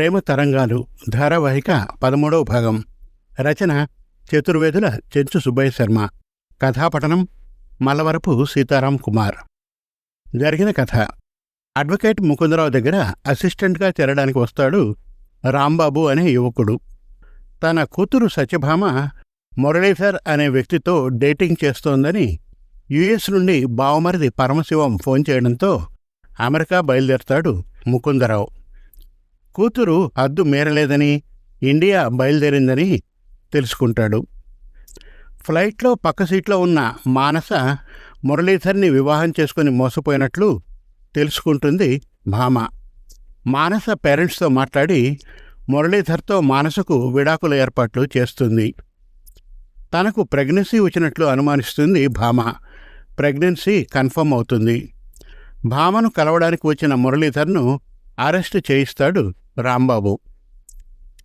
ప్రేమ తరంగాలు ధారావాహిక పదమూడవ భాగం. రచన చతుర్వేదుల చెంచు సుబ్బయ్య శర్మ. కథాపఠనం మల్లవరపు సీతారాం కుమార్. జరిగిన కథ. అడ్వకేట్ ముకుందరావు దగ్గర అసిస్టెంట్గా చేరడానికి వస్తాడు రాంబాబు అనే యువకుడు. తన కూతురు సత్యభామ మురళీధర్ అనే వ్యక్తితో డేటింగ్ చేస్తోందని యుఎస్ నుండి బావమరిది పరమశివం ఫోన్ చేయడంతో అమెరికా బయలుదేరతాడు ముకుందరావు. కూతురు హద్దు మేరలేదని ఇండియా బయలుదేరిందని తెలుసుకుంటాడు. ఫ్లైట్లో పక్క సీట్లో ఉన్న మానస మురళీధర్ని వివాహం చేసుకుని మోసపోయినట్లు తెలుసుకుంటుంది భామ మానస పేరెంట్స్తో మాట్లాడి మురళీధర్తో మానసకు విడాకుల ఏర్పాట్లు చేస్తుంది. తనకు ప్రెగ్నెన్సీ వచ్చినట్లు అనుమానిస్తుంది భామ. ప్రెగ్నెన్సీ కన్ఫర్మ్ అవుతుంది. భామను కలవడానికి వచ్చిన మురళీధర్ను అరెస్ట్ చేయిస్తాడు రాంబాబు.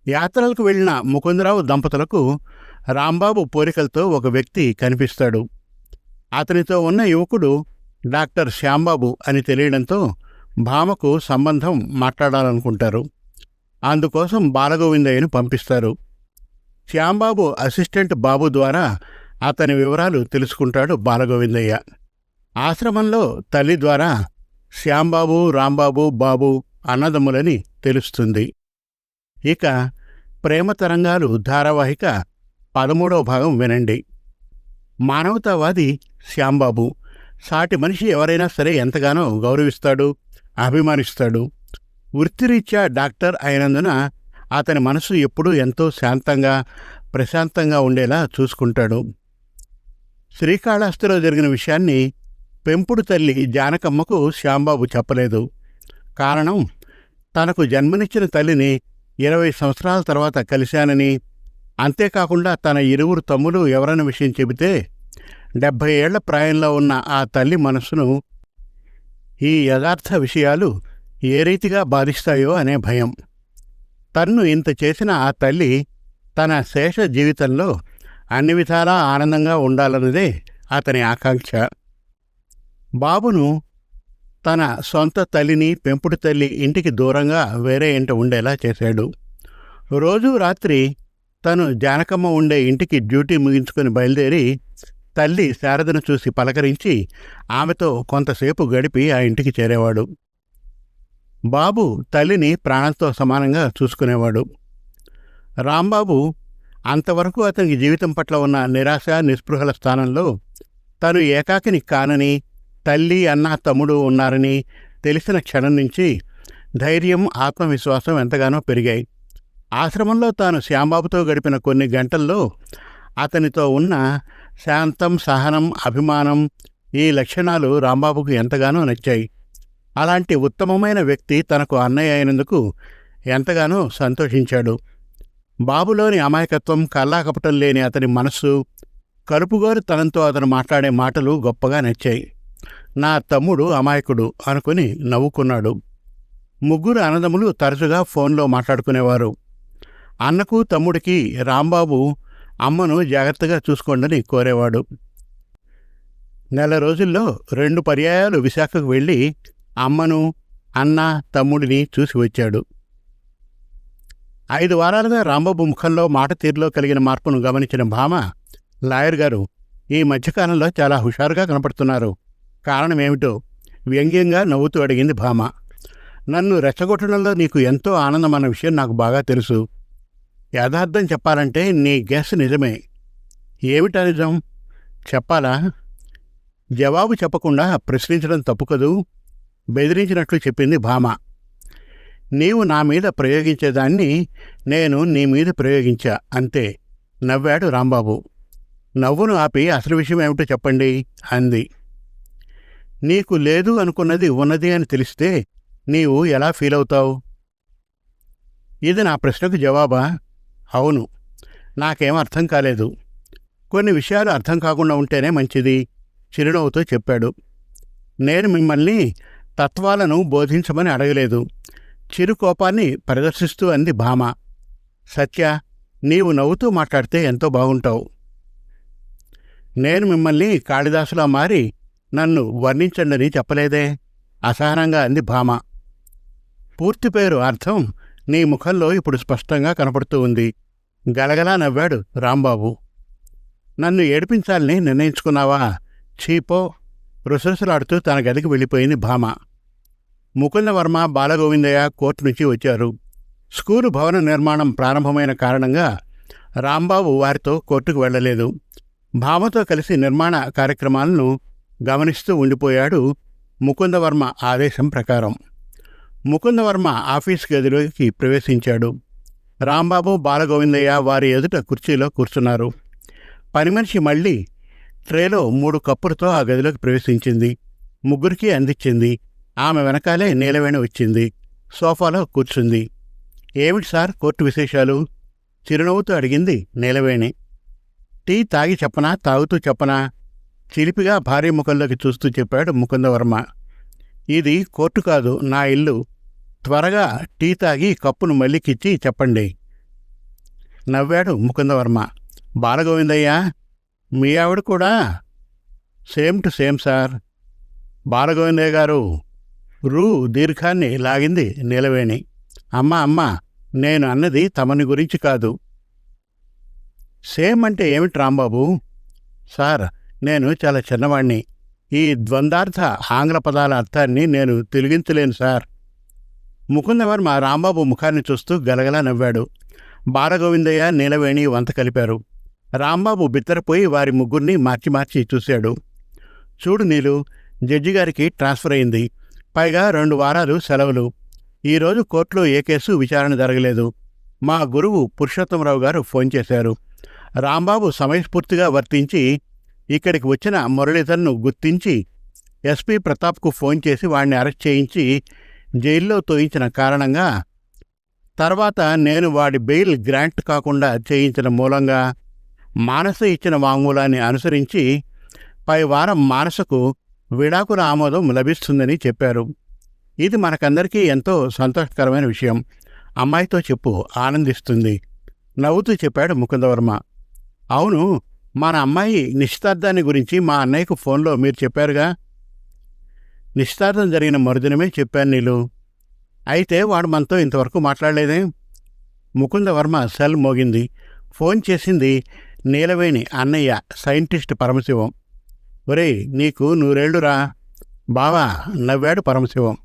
యాత్రలకు వెళ్ళిన ముకుందరావు దంపతులకు రాంబాబు పోరికలతో ఒక వ్యక్తి కనిపిస్తాడు. అతనితో ఉన్న యువకుడు డాక్టర్ శ్యాంబాబు అని తెలియడంతో భామకు సంబంధం మాట్లాడాలనుకుంటారు. అందుకోసం బాలగోవిందయ్యను పంపిస్తారు. శ్యాంబాబు అసిస్టెంట్ బాబు ద్వారా అతని వివరాలు తెలుసుకుంటాడు బాలగోవిందయ్య. ఆశ్రమంలో తల్లి ద్వారా శ్యాంబాబు రాంబాబు బాబు అన్నదమ్ములని తెలుస్తుంది. ఇక ప్రేమ తరంగాలు ధారావాహిక పదమూడవ భాగం వినండి. మానవతావాది శ్యాంబాబు. సాటి మనిషి ఎవరైనా సరే ఎంతగానో గౌరవిస్తాడు అభిమానిస్తాడు. వృత్తిరీత్యా డాక్టర్ అయినందున అతని మనసు ఎప్పుడూ ఎంతో శాంతంగా ప్రశాంతంగా ఉండేలా చూసుకుంటాడు. శ్రీకాళహస్తిలో జరిగిన విషయాన్ని పెంపుడు తల్లి జానకమ్మకు శ్యాంబాబు చెప్పలేదు. కారణం తనకు జన్మనిచ్చిన తల్లిని ఇరవై సంవత్సరాల తర్వాత కలిశానని అంతేకాకుండా తన ఇరువురు తమ్ములు ఎవరన్న విషయం చెబితే డెబ్భై ఏళ్ళ ప్రాయంలో ఉన్న ఆ తల్లి మనస్సును ఈ యథార్థ విషయాలు ఏ రీతిగా బాధిస్తాయో అనే భయం. తన్ను ఇంత చేసిన ఆ తల్లి తన శేష జీవితంలో అన్ని విధాలా ఆనందంగా ఉండాలన్నదే అతని ఆకాంక్ష. బాబును తన సొంత తల్లిని పెంపుడు తల్లి ఇంటికి దూరంగా వేరే ఇంట ఉండేలా చేశాడు. రోజూ రాత్రి తను జానకమ్మ ఉండే ఇంటికి డ్యూటీ ముగించుకొని బయలుదేరి తల్లి శారదను చూసి పలకరించి ఆమెతో కొంతసేపు గడిపి ఆ ఇంటికి చేరేవాడు. బాబు తల్లిని ప్రాణంతో సమానంగా చూసుకునేవాడు. రాంబాబు అంతవరకు అతనికి జీవితం పట్ల ఉన్న నిరాశ నిస్పృహల స్థానంలో తను ఏకాకిని కానని తల్లి అన్న తమ్ముడు ఉన్నారని తెలిసిన క్షణం నుంచి ధైర్యం ఆత్మవిశ్వాసం ఎంతగానో పెరిగాయి. ఆశ్రమంలో తాను శ్యాంబాబుతో గడిపిన కొన్ని గంటల్లో అతనితో ఉన్న శాంతం సహనం అభిమానం ఈ లక్షణాలు రాంబాబుకు ఎంతగానో నచ్చాయి. అలాంటి ఉత్తమమైన వ్యక్తి తనకు అన్నయ్య అయినందుకు ఎంతగానో సంతోషించాడు. బాబులోని అమాయకత్వం కల్లాకపటం లేని అతని మనస్సు కలుపుగోరు తనంతో అతను మాట్లాడే మాటలు గొప్పగా నచ్చాయి. నా తమ్ముడు అమాయకుడు అనుకుని నవ్వుకున్నాడు. ముగ్గురు అన్నదమ్ములు తరచుగా ఫోన్లో మాట్లాడుకునేవారు. అన్నకు తమ్ముడికి రాంబాబు అమ్మను జాగ్రత్తగా చూసుకోండని కోరేవాడు. నెల రోజుల్లో రెండు పర్యాయాలు విశాఖకు వెళ్ళి అమ్మను అన్న తమ్ముడిని చూసి వచ్చాడు. ఐదు వారాలుగా రాంబాబు ముఖంలో మాట తీరులో కలిగిన మార్పును గమనించిన భామ లాయర్ గారు ఈ మధ్యకాలంలో చాలా హుషారుగా కనపడుతున్నారు. కారణమేమిటో వ్యంగ్యంగా నవ్వుతూ అడిగింది భామ. నన్ను రెచ్చగొట్టడంలో నీకు ఎంతో ఆనందం అన్న విషయం నాకు బాగా తెలుసు. యథార్థం చెప్పాలంటే నీ గ్యాస్ నిజమే. ఏమిటా నిజం? చెప్పాలా? జవాబు చెప్పకుండా ప్రశ్నించడం తప్పు కదూ? బెదిరించినట్లు చెప్పింది భామ. నీవు నా మీద ప్రయోగించేదాన్ని నేను నీ మీద ప్రయోగించా అంతే నవ్వాడు రాంబాబు. నవ్వును ఆపి అసలు విషయం ఏమిటో చెప్పండి అంది. నీకు లేదు అనుకున్నది ఉన్నది అని తెలిస్తే నీవు ఎలా ఫీల్ అవుతావు? ఇది నా ప్రశ్నకు జవాబా? అవును. నాకేం అర్థం కాలేదు. కొన్ని విషయాలు అర్థం కాకుండా ఉంటేనే మంచిది చిరునవ్వుతో చెప్పాడు. నేను మిమ్మల్ని తత్వాలను బోధించమని అడగలేదు. చిరు కోపాన్ని ప్రదర్శిస్తూ అంది భామ. సత్య నీవు నవ్వుతూ మాట్లాడితే ఎంతో బాగుంటావు. నేను మిమ్మల్ని కాళిదాసులా మారి నన్ను వర్ణించండని చెప్పలేదే? అసహనంగా అంది భామ. పూర్తి పేరు అర్థం నీ ముఖంలో ఇప్పుడు స్పష్టంగా కనపడుతూ ఉంది. గలగలా నవ్వాడు రాంబాబు. నన్ను ఏడిపించాలని నిర్ణయించుకున్నావా? చీపో! రుసరుసలాడుతూ తన గదికి వెళ్ళిపోయింది భామ. ముకుందవర్మ బాలగోవిందయ్య కోర్టు నుంచి వచ్చారు. స్కూలు భవన నిర్మాణం ప్రారంభమైన కారణంగా రాంబాబు వారితో కోర్టుకు వెళ్ళలేదు. భామతో కలిసి నిర్మాణ కార్యక్రమాలను గమనిస్తూ ఉండిపోయాడు ముకుందవర్మ ఆదేశం ప్రకారం. ముకుందవర్మ ఆఫీస్ గదిలోకి ప్రవేశించాడు. రాంబాబు బాలగోవిందయ్య వారి ఎదుట కుర్చీలో కూర్చున్నారు. పని మనిషి మళ్ళీ ట్రేలో మూడు కప్పులతో ఆ గదిలోకి ప్రవేశించింది. ముగ్గురికి అందించింది. ఆమె వెనకాలే నీలవేణి వచ్చింది. సోఫాలో కూర్చుంది. ఏమిటి సార్ కోర్టు విశేషాలు? చిరునవ్వుతూ అడిగింది నీలవేణి. టీ తాగి చెప్పనా? తాగుతూ చెప్పనా? చిలిపిగా భార్య ముఖంలోకి చూస్తూ చెప్పాడు ముకుందవర్మ. ఇది కోర్టు కాదు నా ఇల్లు. త్వరగా టీ తాగి కప్పును మళ్ళీకిచ్చి చెప్పండి. నవ్వాడు ముకుందవర్మ. బాలగోవిందయ్య మీ ఆవిడ కూడా? Same to same sir. Balagovindayya గారు రూ దీర్ఘాన్ని లాగింది నీలవేణి. అమ్మ అమ్మ నేను అన్నది తమని గురించి కాదు. సేమ్ అంటే ఏమిటి రాంబాబు? సార్ నేను చాలా చిన్నవాణ్ణి. ఈ ద్వందార్థ ఆంగ్ల పదాల అర్థాన్ని నేను తెలిగించలేను సార్. ముకుందవర్మ రాంబాబు ముఖాన్ని చూస్తూ గలగలా నవ్వాడు. బాలగోవిందయ్య నీలవేణి వంత కలిపారు. రాంబాబు బిత్తరపోయి వారి ముగ్గురిని మార్చి మార్చి చూశాడు. చూడు నీలు జడ్జి గారికి ట్రాన్స్ఫర్ అయింది. పైగా రెండు వారాలు సెలవులు. ఈరోజు కోర్టులో ఏ కేసు విచారణ జరగలేదు. మా గురువు పురుషోత్తమరావు గారు ఫోన్ చేశారు. రాంబాబు సమయస్ఫూర్తిగా వర్తించి ఇక్కడికి వచ్చిన మురళీధర్ను గుర్తించి ఎస్పీ ప్రతాప్కు ఫోన్ చేసి వాడిని అరెస్ట్ చేయించి జైల్లో తోయించిన కారణంగా తర్వాత నేను వాడి బెయిల్ గ్రాంట్ కాకుండా చేయించిన మూలంగా మానస ఇచ్చిన వాంగ్మూలాన్ని అనుసరించి పై వారం మానసకు విడాకుల ఆమోదం లభిస్తుందని చెప్పారు. ఇది మనకందరికీ ఎంతో సంతోషకరమైన విషయం. అమ్మాయితో చెప్పు ఆనందిస్తుంది. నవ్వుతూ చెప్పాడు ముకుందవర్మ. అవును మన అమ్మాయి నిశ్చితార్థాన్ని గురించి మా అన్నయ్యకు ఫోన్లో మీరు చెప్పారుగా. నిశ్చితార్థం జరిగిన మరుదినమే చెప్పాను నీళ్ళు అయితే వాడు మనతో ఇంతవరకు మాట్లాడలేదే. ముకుందవర్మ సెల్ మోగింది. ఫోన్ చేసింది నీలవేణి అన్నయ్య సైంటిస్ట్ పరమశివం. ఒరేయ్ నీకు నూరేళ్ళురా. బావా నవ్వాడు పరమశివం.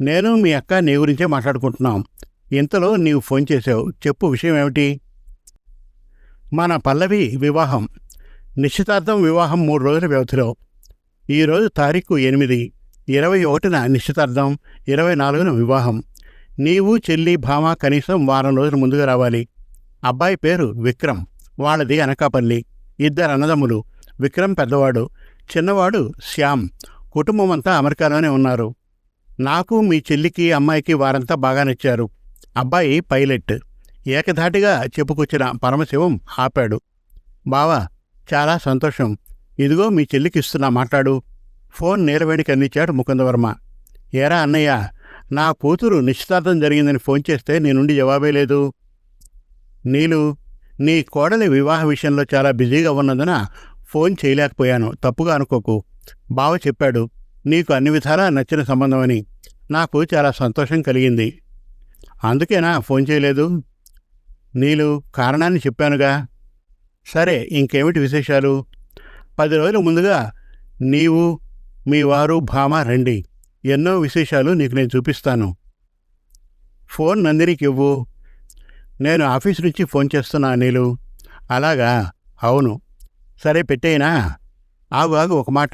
నేను మీ అక్క నీ గురించే మాట్లాడుకుంటున్నాం. ఇంతలో నీవు ఫోన్ చేసావు చెప్పు విషయం ఏమిటి? మన పల్లవి వివాహం. నిశ్చితార్థం వివాహం మూడు రోజుల వ్యవధిలో. ఈరోజు తారీఖు ఎనిమిది ఇరవై ఒకటిన నిశ్చితార్థం ఇరవై నాలుగున వివాహం. నీవు చెల్లి భామ కనీసం వారం రోజుల ముందుగా రావాలి. అబ్బాయి పేరు విక్రమ్ వాళ్ళది అనకాపల్లి. ఇద్దరు అన్నదమ్ములు. విక్రమ్ పెద్దవాడు చిన్నవాడు శ్యామ్. కుటుంబం అంతా అమెరికాలోనే ఉన్నారు. నాకు మీ చెల్లికి అమ్మాయికి వారంతా బాగా నచ్చారు. అబ్బాయి పైలట్. ఏకధాటిగా చెప్పుకొచ్చిన పరమశివం ఆపాడు. బావా చాలా సంతోషం. ఇదిగో మీ చెల్లికి ఇస్తున్నా మాట్లాడు. ఫోన్ నీలవేడికి అందించాడు ముకుందవర్మ. ఏరా అన్నయ్య నా కూతురు నిశ్చితార్థం జరిగిందని ఫోన్ చేస్తే నీ నుండి జవాబే లేదు. నీలు నీ కోడలి వివాహ విషయంలో చాలా బిజీగా ఉన్నందున ఫోన్ చేయలేకపోయాను. తప్పుగా అనుకోకు. బావ చెప్పాడు నీకు అన్ని విధాలా నచ్చిన సంబంధమని. నాకు చాలా సంతోషం కలిగింది. అందుకేనా ఫోన్ చేయలేదు? నీలు కారణాన్ని చెప్పానుగా. సరే ఇంకేమిటి విశేషాలు? పది రోజుల ముందుగా నీవు మీ వారు భామ రండి. ఎన్నో విశేషాలు నీకు నేను చూపిస్తాను. ఫోన్ నందినికి ఇవ్వు. నేను ఆఫీస్ నుంచి ఫోన్ చేస్తున్నా నీలు. అలాగా? అవును. సరే పెట్టేయినా? ఆగు ఆగు ఒక మాట.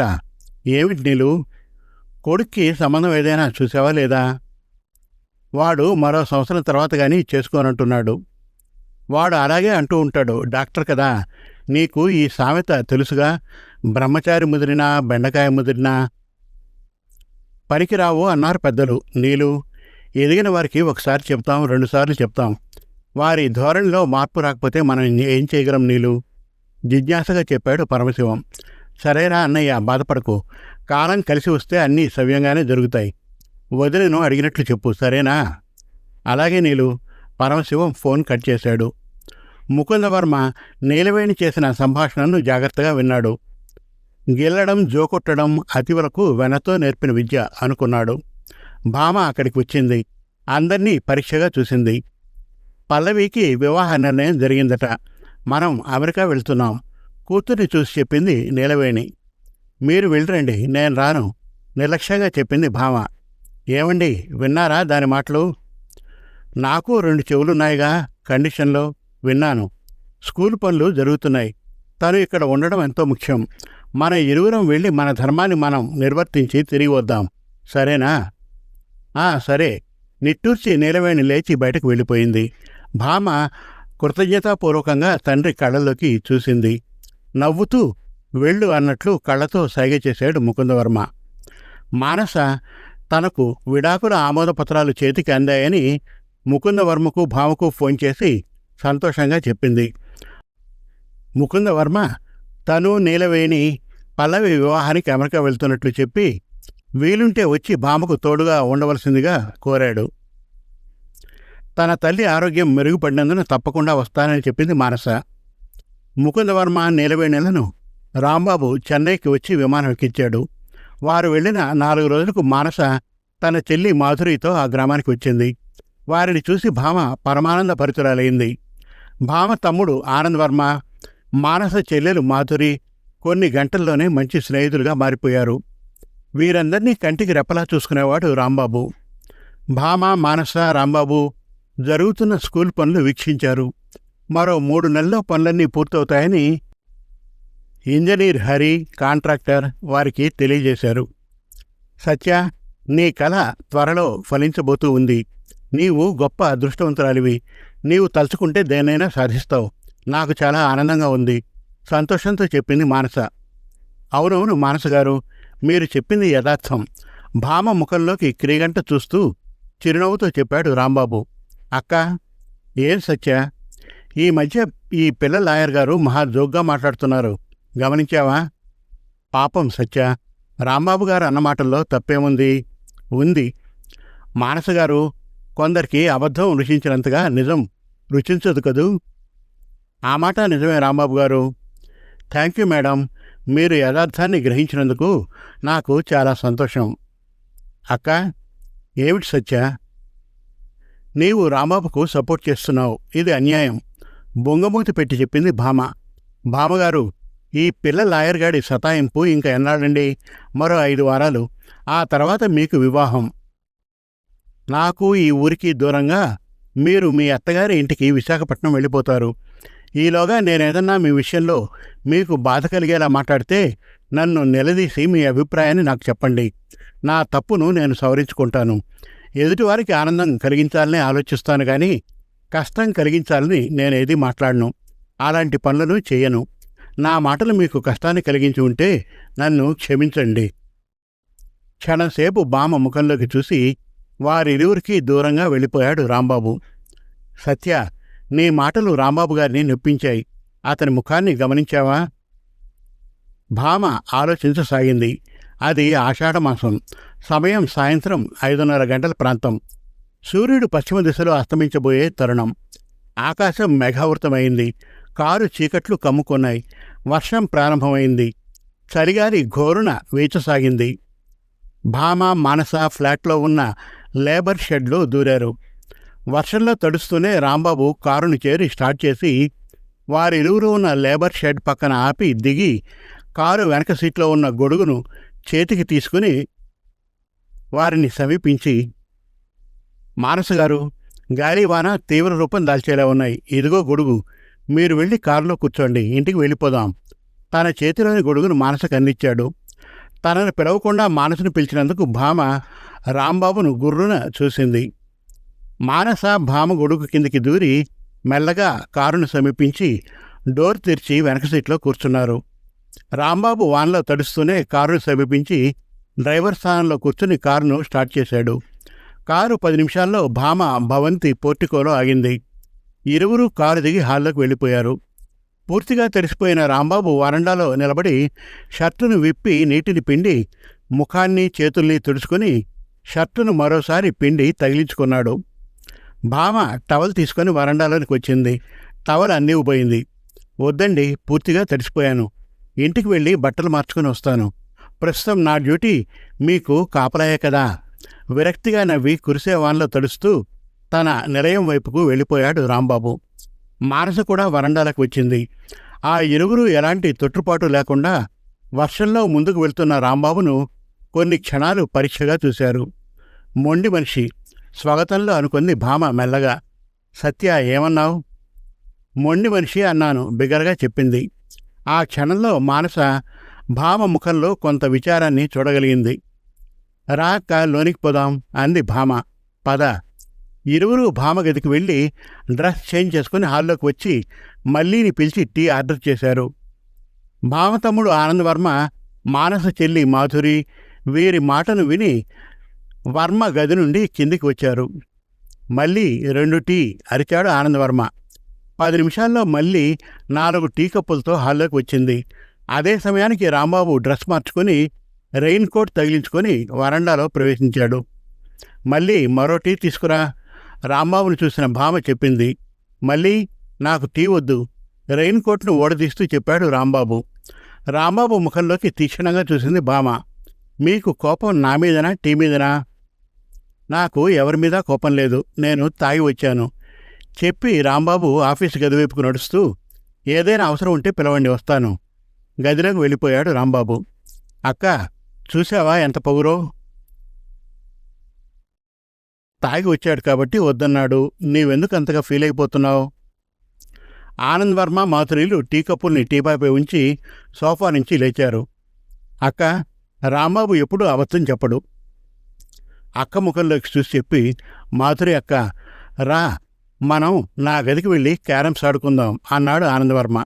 ఏమిటి నీలు? కొడుక్కి సంబంధం ఏదైనా చూసావా లేదా? వాడు మరో సంవత్సరం తర్వాత కానీ చేసుకోనంటున్నాడు. వాడు అలాగే అంటూ ఉంటాడు డాక్టర్ కదా నీకు ఈ సామెత తెలుసుగా? బ్రహ్మచారి ముదిరినా బెండకాయ ముదిరినా? పనికిరావు అన్నారు పెద్దలు. నీలు ఎదిగిన వారికి ఒకసారి చెప్తాం రెండుసార్లు చెప్తాం. వారి ధోరణిలో మార్పు రాకపోతే మనం ఏం చేయగలం నీలు? జిజ్ఞాసగా చెప్పాడు పరమశివం. సరేరా అన్నయ్య బాధపడకు. కాలం కలిసి వస్తే అన్నీ సవ్యంగానే జరుగుతాయి. వదిలేను అడిగినట్లు చెప్పు సరేనా? అలాగే నీలు. పరమశివం ఫోన్ కట్ చేశాడు. ముకుందవర్మ నీలవేణి చేసిన సంభాషణను జాగ్రత్తగా విన్నాడు. గిల్లడం జోకొట్టడం అతి వరకు వెనతో నేర్పిన విద్య అనుకున్నాడు. భామ అక్కడికి వచ్చింది. అందర్నీ పరీక్షగా చూసింది. పల్లవికి వివాహ నిర్ణయం జరిగిందట. మనం అమెరికా వెళ్తున్నాం. కూతుర్ని చూసి చెప్పింది నీలవేణి. మీరు వెళ్ళరండి నేను రాను. నిర్లక్ష్యంగా చెప్పింది భామ. ఏమండి విన్నారా దాని మాటలు? నాకు రెండు చెవులున్నాయిగా కండిషన్లో. విన్నాను. స్కూల్ పనులు జరుగుతున్నాయి. తను ఇక్కడ ఉండడం ఎంతో ముఖ్యం. మన ఇరువురం వెళ్ళి మన ధర్మాన్ని మనం నిర్వర్తించి తిరిగి వద్దాం. సరేనా? ఆ సరే. నిట్టూర్చి నీలవేణి లేచి బయటకు వెళ్ళిపోయింది. భామ కృతజ్ఞతాపూర్వకంగా తండ్రి కళ్ళలోకి చూసింది. నవ్వుతూ వెళ్ళు అన్నట్లు కళ్ళతో సైగ చేశాడు ముకుందవర్మ. మానస తనకు విడాకుల ఆమోదపత్రాలు చేతికి అందాయని ముకుందవర్మకు భామకు ఫోన్ చేసి సంతోషంగా చెప్పింది. ముకుందవర్మ తను నీలవేణి పల్లవి వివాహానికి అమెరికా వెళ్తున్నట్లు చెప్పి వీలుంటే వచ్చి భామకు తోడుగా ఉండవలసిందిగా కోరాడు. తన తల్లి ఆరోగ్యం మెరుగుపడినందున తప్పకుండా వస్తానని చెప్పింది మానస. ముకుందవర్మ నీలవేణిలను రాంబాబు చెన్నైకి వచ్చి విమానం ఎక్కించాడు. వారు వెళ్ళిన నాలుగు రోజులకు మానస తన చెల్లి మాధురితో ఆ గ్రామానికి వచ్చింది. వారిని చూసి భామ పరమానంద పరితురాలైంది. భామ తమ్ముడు ఆనందవర్మ మానస చెల్లెలు మాధురి కొన్ని గంటల్లోనే మంచి స్నేహితులుగా మారిపోయారు. వీరందరినీ కంటికి రెప్పలా చూసుకునేవాడు రాంబాబు. భామ మానస రాంబాబు జరుగుతున్న స్కూల్ పనులు వీక్షించారు. మరో మూడు నెలల్లో పనులన్నీ పూర్తవుతాయని ఇంజనీర్ హరి కాంట్రాక్టర్ వారికి తెలియజేశారు. సత్య నీ కళ త్వరలో ఫలించబోతూ ఉంది. నీవు గొప్ప అదృష్టవంతురాలివి. నీవు తలుచుకుంటే దేనైనా సాధిస్తావు. నాకు చాలా ఆనందంగా ఉంది. సంతోషంతో చెప్పింది మానస. అవునవును మానస గారు మీరు చెప్పింది యథార్థం. భామ ముఖంలోకి క్రీగంట చూస్తూ చిరునవ్వుతో చెప్పాడు రాంబాబు. అక్క ఏం సత్య? ఈ మధ్య ఈ పిల్ల లాయర్ గారు మహా జోగ్గా మాట్లాడుతున్నారు. గమనించావా? పాపం సత్య. రాంబాబు గారు అన్నమాటల్లో తప్పేముంది? ఉంది. మానస గారు కొందరికి అబద్ధం రుచించినంతగా నిజం రుచించదు కదూ? ఆ మాట నిజమే రాంబాబు గారు. Thank you madam. మీరు యథార్థాన్ని గ్రహించినందుకు నాకు చాలా సంతోషం. అక్క ఏమిటి సత్య? నీవు రాంబాబుకు సపోర్ట్ చేస్తున్నావు. ఇది అన్యాయం. బొంగమూతి పెట్టి చెప్పింది భామ. భామగారు ఈ పిల్ల లాయర్ గాడి సతాయింపు ఇంకా ఎన్నాడండి మరో ఐదు వారాలు. ఆ తర్వాత మీకు వివాహం. నాకు ఈ ఊరికి దూరంగా మీరు మీ అత్తగారి ఇంటికి విశాఖపట్నం వెళ్ళిపోతారు. ఈలోగా నేనేదన్నా మీ విషయంలో మీకు బాధ కలిగేలా మాట్లాడితే నన్ను నిలదీసి మీ అభిప్రాయాన్ని నాకు చెప్పండి. నా తప్పును నేను సవరించుకుంటాను. ఎదుటివారికి ఆనందం కలిగించాలని ఆలోచిస్తాను కానీ కష్టం కలిగించాలని నేనేది మాట్లాడను. అలాంటి పనులను చేయను. నా మాటలు మీకు కష్టాన్ని కలిగించి ఉంటే నన్ను క్షమించండి. క్షణంసేపు బామ ముఖంలోకి చూసి వారిరువురికి దూరంగా వెళ్ళిపోయాడు రాంబాబు. సత్య నీ మాటలు రాంబాబు గారిని నొప్పించాయి. అతని ముఖాన్ని గమనించావా? భామ ఆలోచించసాగింది. అది ఆషాఢమాసం. సమయం సాయంత్రం ఐదున్నర గంటల ప్రాంతం. సూర్యుడు పశ్చిమ దిశలో అస్తమించబోయే తరుణం. ఆకాశం మేఘావృతమైంది. కారు చీకట్లు కమ్ముకున్నాయి. వర్షం ప్రారంభమైంది. చలిగాలి ఘోరున వేచసాగింది. భామ మానస ఫ్లాట్లో ఉన్న లేబర్ షెడ్లో దూరారు. వర్షంలో తడుస్తూనే రాంబాబు కారును చేరి స్టార్ట్ చేసి వారిరువురు ఉన్న లేబర్ షెడ్ పక్కన ఆపి దిగి కారు వెనక సీట్లో ఉన్న గొడుగును చేతికి తీసుకుని వారిని సమీపించి మానసగారు గాలివాన తీవ్ర రూపం దాల్చేలా ఉన్నాయి. ఇదిగో గొడుగు. మీరు వెళ్ళి కారులో కూర్చోండి. ఇంటికి వెళ్ళిపోదాం. తన చేతిలోని గొడుగును మానసకు అందించాడు తనను పిలవకుండా మానసును పిలిచినందుకు భామ రాంబాబును గుర్రున చూసింది. మానస భామ గొడుగు కిందికి దూరి మెల్లగా కారును సమీపించి డోర్ తెరిచి వెనక సీట్లో కూర్చున్నారు. రాంబాబు వాన్లో తడుస్తూనే కారును సమీపించి డ్రైవర్ స్థానంలో కూర్చుని కారును స్టార్ట్ చేశాడు. కారు పది నిమిషాల్లో భామ భవంతి పోర్టికోలో ఆగింది. ఇరువురు కారు దిగి హాల్లోకి వెళ్ళిపోయారు. పూర్తిగా తడిసిపోయిన రాంబాబు వరండాలో నిలబడి షర్టును విప్పి నీటిని పిండి ముఖాన్ని చేతుల్ని తుడుచుకుని షర్టును మరోసారి పిండి తగిలించుకున్నాడు. భామ టవల్ తీసుకొని వరండాలోనికి వచ్చింది. టవల్ పోయింది వద్దండి పూర్తిగా తడిసిపోయాను. ఇంటికి వెళ్ళి బట్టలు మార్చుకుని వస్తాను. ప్రస్తుతం నా డ్యూటీ మీకు కాపలాయే కదా. విరక్తిగా నవ్వి కురిసే వానలో తడుస్తూ తన నిలయం వైపుకు వెళ్ళిపోయాడు రాంబాబు. మానస కూడా వరండాలకు వచ్చింది. ఆ ఇరువురు ఎలాంటి తొట్టుపాటు లేకుండా వర్షంలో ముందుకు వెళ్తున్న రాంబాబును కొన్ని క్షణాలు పరీక్షగా చూశారు. మొండి మనిషి స్వాగతంలో అనుకుంది భామ మెల్లగా సత్య ఏమన్నావు? మొండి మనిషి అన్నాను బిగరగా చెప్పింది. ఆ క్షణంలో మానస భామ ముఖంలో కొంత విచారాన్ని చూడగలిగింది. రాక లోనికి పోదాం అంది భామ. పద. ఇరువురు భామ గదికి వెళ్ళి డ్రెస్ చేంజ్ చేసుకుని హాల్లోకి వచ్చి మళ్ళీని పిలిచి టీ ఆర్డర్ చేశారు. భామ తమ్ముడు ఆనందవర్మ మానస చెల్లి మాధురి వీరి మాటను విని వర్మ గది నుండి కిందికి వచ్చారు. మళ్ళీ రెండు టీ అరిచాడు ఆనందవర్మ. పది నిమిషాల్లో మళ్ళీ నాలుగు టీ కప్పులతో హాల్లోకి వచ్చింది. అదే సమయానికి రాంబాబు డ్రెస్ మార్చుకొని రెయిన్ కోట్ తగిలించుకొని వరండాలో ప్రవేశించాడు. మళ్ళీ మరో టీ తీసుకురా. రాంబాబుని చూసిన భామ చెప్పింది. మళ్ళీ నాకు టీ వద్దు. రెయిన్ కోట్ను ఓడదీస్తూ చెప్పాడు రాంబాబు. రాంబాబు ముఖంలోకి తీక్షణంగా చూసింది భామ. మీకు కోపం నా మీదనా టీ మీదనా? నాకు ఎవరి మీద కోపం లేదు. నేను తాగి వచ్చాను. చెప్పి రాంబాబు ఆఫీస్ గది వైపుకు నడుస్తూ ఏదైనా అవసరం ఉంటే పిలవండి వస్తాను. గదిలోకి వెళ్ళిపోయాడు రాంబాబు. అక్క చూసావా ఎంత పొగురో? తాగి వచ్చాడు కాబట్టి వద్దన్నాడు. నీవెందుకు అంతగా ఫీల్ అయిపోతున్నావు? ఆనంద్ వర్మ మాధురీలు టీ కప్పుల్ని టీపాపై ఉంచి సోఫా నుంచి లేచారు. అక్క రాంబాబు ఎప్పుడూ అబద్ధం చెప్పడు. అక్క ముఖంలోకి చూసి చెప్పి మాధురి అక్క రా మనం నా గదికి వెళ్ళి క్యారమ్స్ ఆడుకుందాం అన్నాడు ఆనందవర్మ.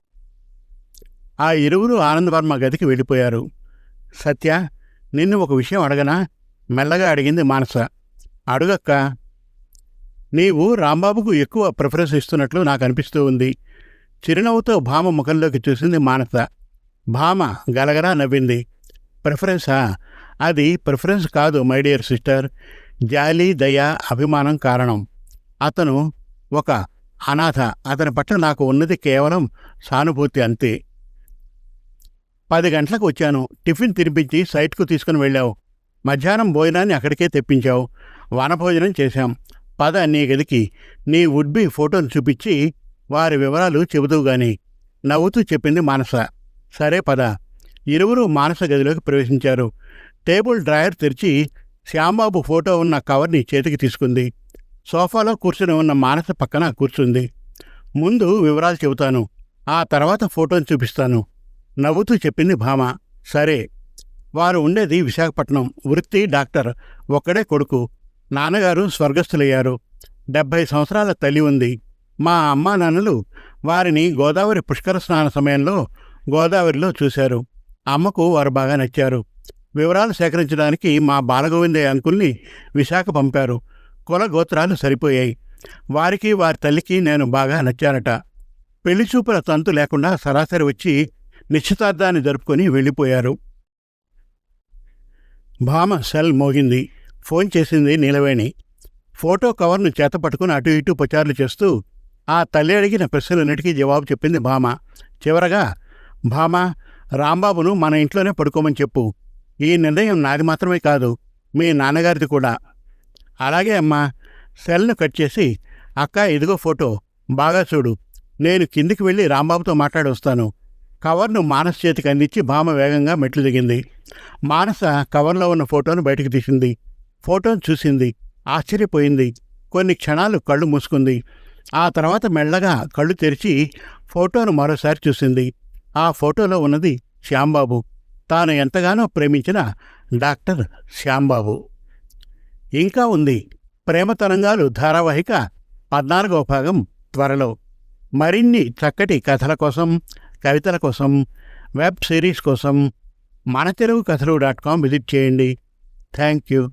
ఆ ఇరువురు ఆనందవర్మ గదికి వెళ్ళిపోయారు. సత్య నిన్ను ఒక విషయం అడగనా? మెల్లగా అడిగింది మానస. అడుగక్క నీవు రాంబాబుకు ఎక్కువ ప్రిఫరెన్స్ ఇస్తున్నట్లు నాకు అనిపిస్తూ ఉంది. చిరునవ్వుతో భామ ముఖంలోకి చూసింది మానస. భామ గలగరా నవ్వింది. ప్రిఫరెన్సా అది ప్రిఫరెన్స్ కాదు మై డియర్ సిస్టర్ జాలి దయ అభిమానం కారణం. అతను ఒక అనాథ. అతని పట్ల నాకు ఉన్నది కేవలం సానుభూతి అంతే. పది గంటలకు వచ్చాను. టిఫిన్ తినిపించి సైట్కు తీసుకుని వెళ్ళావు. మధ్యాహ్నం భోజనాన్ని అక్కడికే తెప్పించావు. వనభోజనం చేశాం. పద నీ గదికి. నీ వుడ్బి ఫోటోను చూపించి వారి వివరాలు చెబుతూ గాని. నవ్వుతూ చెప్పింది మానస. సరే పద. ఇరువురు మానస గదిలోకి ప్రవేశించారు. టేబుల్ డ్రాయర్ తెరిచి శ్యాంబాబు ఫోటో ఉన్న కవర్ని చేతికి తీసుకుంది. సోఫాలో కూర్చుని ఉన్న మానస పక్కన కూర్చుంది. ముందు వివరాలు చెబుతాను. ఆ తర్వాత ఫోటోని చూపిస్తాను. నవ్వుతూ చెప్పింది భామ. సరే. వారు ఉండేది విశాఖపట్నం. వృత్తి డాక్టర్. ఒక్కడే కొడుకు. నాన్నగారు స్వర్గస్థులయ్యారు. డెబ్భై సంవత్సరాల తల్లి ఉంది. మా అమ్మా నాన్నలు వారిని గోదావరి పుష్కర స్నాన సమయంలో గోదావరిలో చూశారు. అమ్మకు వారు బాగా నచ్చారు. వివరాలు సేకరించడానికి మా బాలగోవిందయ్య అంకుల్ని విశాఖ పంపారు. కుల గోత్రాలు సరిపోయాయి. వారికి వారి తల్లికి నేను బాగా నచ్చానట. పెళ్ళిచూపుల తంతు లేకుండా సరాసరి వచ్చి నిశ్చితార్థాన్ని జరుపుకొని వెళ్ళిపోయారు. భామ సెల్ మోగింది. ఫోన్ చేసింది నీలవేణి. ఫోటో కవర్ను చేతపట్టుకుని అటు ఇటు పచారులు చేస్తూ ఆ తల్లి అడిగిన ప్రశ్నలన్నిటికీ జవాబు చెప్పింది భామ. చివరగా భామ రాంబాబును మన ఇంట్లోనే పడుకోమని చెప్పు. ఈ నిర్ణయం నాది మాత్రమే కాదు మీ నాన్నగారిది కూడా. అలాగే అమ్మా సెల్ను కట్ చేసి అక్క ఇదిగో ఫోటో బాగా చూడు. నేను కిందికి వెళ్ళి రాంబాబుతో మాట్లాడొస్తాను. కవర్ను మానస్ చేతికి అందించి భామ వేగంగా మెట్లు దిగింది. మానస కవర్లో ఉన్న ఫోటోను బయటకు తీసింది. ఫోటోను చూసింది. ఆశ్చర్యపోయింది. కొన్ని క్షణాలు కళ్ళు మూసుకుంది. ఆ తర్వాత మెల్లగా కళ్ళు తెరిచి ఫోటోను మరోసారి చూసింది. ఆ ఫోటోలో ఉన్నది శ్యాంబాబు. తాను ఎంతగానో ప్రేమించిన డాక్టర్ శ్యాంబాబు. ఇంకా ఉంది ప్రేమ తరంగాలు ధారావాహిక పద్నాలుగవ భాగం త్వరలో. మరిన్ని చక్కటి కథల కోసం కవితల కోసం వెబ్ సిరీస్ కోసం మన తెలుగు కథలు డాట్ కామ్ విజిట్ చేయండి. Thank you.